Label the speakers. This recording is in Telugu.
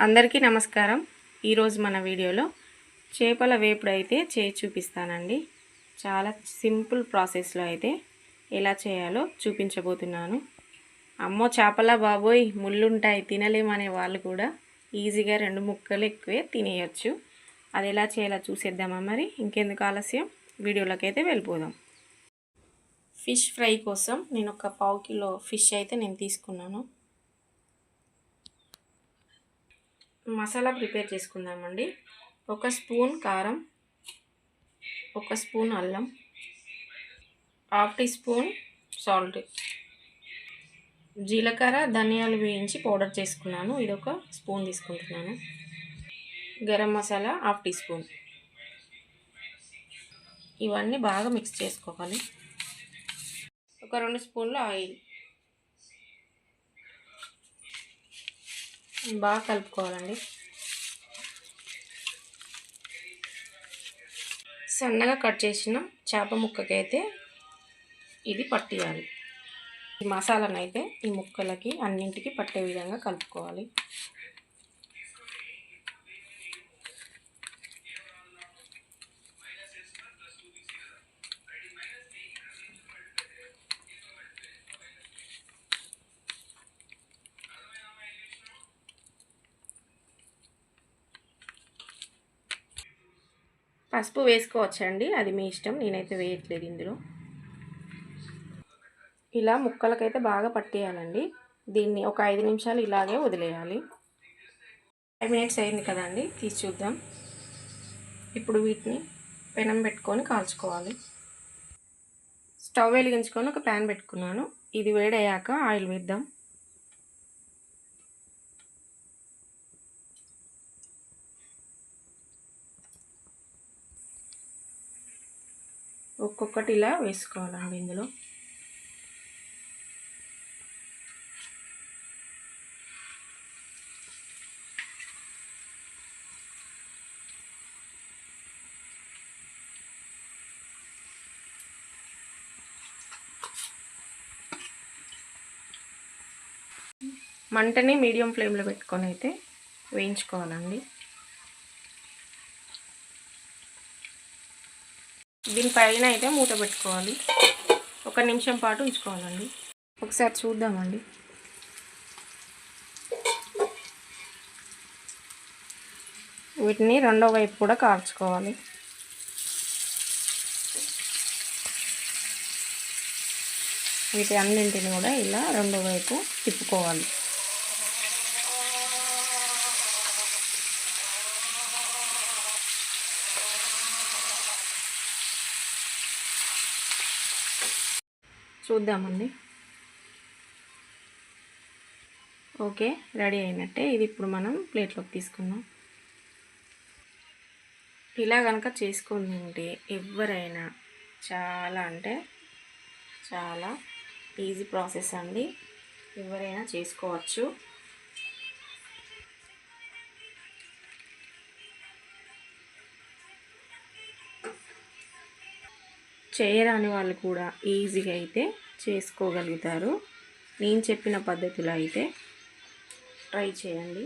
Speaker 1: అందరికీ నమస్కారం. ఈరోజు మన వీడియోలో చేపల వేపుడు అయితే చేయి చూపిస్తానండి. చాలా సింపుల్ ప్రాసెస్లో అయితే ఎలా చేయాలో చూపించబోతున్నాను. అమ్మో చేపల బాబోయ్ ముళ్ళుంటాయి తినలేమనే వాళ్ళు కూడా ఈజీగా రెండు ముక్కలు ఎక్కువే తినేయచ్చు. అది ఎలా చేయాలో చూసేద్దామా మరి? ఇంకెందుకు ఆలస్యం? వీడియోలోకి అయితే వెళ్ళిపోదాం. ఫిష్ ఫ్రై కోసం నేను ఒక పావు కిలో ఫిష్ అయితే నేను తీసుకున్నాను. మసాలా ప్రిపేర్ చేసుకుందామండి. ఒక స్పూన్ కారం ఒక స్పూన్ అల్లం హాఫ్ టీ స్పూన్ సాల్ట్ జీలకర్ర ధనియాలు వేయించి పౌడర్ చేసుకున్నాను. ఇది ఒక స్పూన్ తీసుకుంటున్నాను. Garam masala half teaspoon. ఇవన్నీ బాగా మిక్స్ చేసుకోవాలి. ఒక రెండు స్పూన్లు ఆయిల్. బాగా కలుపుకోవాలండి. సన్నగా కట్ చేసిన చేప ముక్కకైతే ఇది పట్టియాలి. ఈ మసాలానైతే ఈ ముక్కలకి అన్నింటికి పట్టే విధంగా కలుపుకోవాలి. పసుపు వేసుకోవచ్చండి. అది మీ ఇష్టం. నేనైతే వేయట్లేదు ఇందులో. ఇలా ముక్కలకైతే బాగా పట్టేయాలండి. దీన్ని ఒక ఐదు నిమిషాలు ఇలాగే వదిలేయాలి. ఫైవ్ మినిట్స్ అయింది కదండి. తీసి చూద్దాం. ఇప్పుడు వీటిని పెనం పెట్టుకొని కాల్చుకోవాలి. స్టవ్ వెలిగించుకొని ఒక ప్యాన్ పెట్టుకున్నాను. ఇది వేడయ్యాక ఆయిల్ వేద్దాం. ఒక్కొక్కటి ఇలా వేసుకోవాలండి ఇందులో. మంటని మీడియం ఫ్లేమ్లో పెట్టుకొని అయితే వేయించుకోవాలండి. దీనిపైన అయితే మూత పెట్టుకోవాలి. ఒక నిమిషం పాటు ఉంచుకోవాలండి. ఒకసారి చూద్దామండి. వీటిని రెండో వైపు కూడా కాల్చుకోవాలి. వీటి అన్నింటిని కూడా ఇలా రెండో వైపు తిప్పుకోవాలి. చూద్దామండి. ఓకే రెడీ అయినట్టే. ఇది ఇప్పుడు మనం ప్లేట్లోకి తీసుకుందాం. ఇలా కనుక చేసుకొని తింటే ఎవరైనా చాలా అంటే చాలా ఈజీ ప్రాసెస్ అండి. ఎవరైనా చేసుకోవచ్చు. చేయరాని వాళ్ళు కూడా ఈజీగా అయితే చేసుకోగలుగుతారు. నేను చెప్పిన పద్ధతిలో అయితే ట్రై చేయండి.